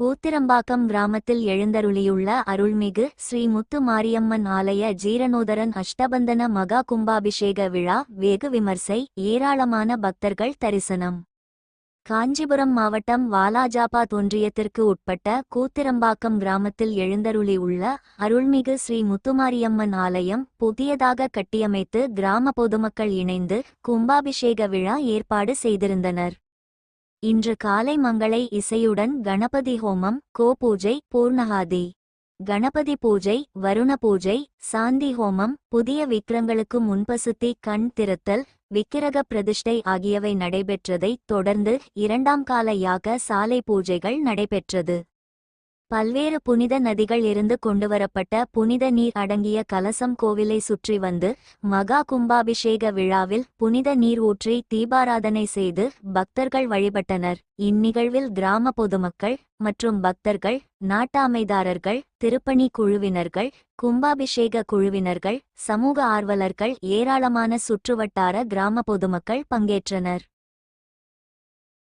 கூத்திரம்பாக்கம் கிராமத்தில் எழுந்தருளியுள்ள அருள்மிகு ஸ்ரீ முத்து மாரியம்மன் ஆலய ஜீரணோதரன் அஷ்டபந்தன மகா கும்பாபிஷேக விழா வேகு விமர்சை ஏராளமான பக்தர்கள் தரிசனம். காஞ்சிபுரம் மாவட்டம் வாலாஜாபாத் ஒன்றியத்திற்கு உட்பட்ட கூத்திரம்பாக்கம் கிராமத்தில் எழுந்தருளி உள்ள அருள்மிகு ஸ்ரீ முத்துமாரியம்மன் ஆலயம் புதியதாக கட்டியமைத்து கிராம பொதுமக்கள் இணைந்து கும்பாபிஷேக விழா ஏற்பாடு செய்திருந்தனர். இன்று காலை மங்களை இசையுடன் கணபதி ஹோமம் கோபூஜை பூர்ணகாதி கணபதி பூஜை வருண பூஜை சாந்தி ஹோமம் புதிய விக்கிரங்களுக்கு முன்பசுத்தி கண் திறத்தல் விக்கிரக பிரதிஷ்டை ஆகியவை நடைபெற்றதைத் தொடர்ந்து இரண்டாம் கால யாக சாலை பூஜைகள் நடைபெற்றது. பல்வேறு புனித நதிகள் இருந்து கொண்டுவரப்பட்ட புனித நீர் அடங்கிய கலசம் கோவிலை சுற்றி வந்து மகா கும்பாபிஷேக விழாவில் புனித நீர் ஊற்றி தீபாராதனை செய்து பக்தர்கள் வழிபட்டனர். இந்நிகழ்வில் கிராம பொதுமக்கள் மற்றும் பக்தர்கள் நாட்டாமைதாரர்கள் திருப்பணி குழுவினர்கள் கும்பாபிஷேக குழுவினர்கள் சமூக ஆர்வலர்கள் ஏராளமான சுற்றுவட்டார கிராம பொதுமக்கள் பங்கேற்றனர்.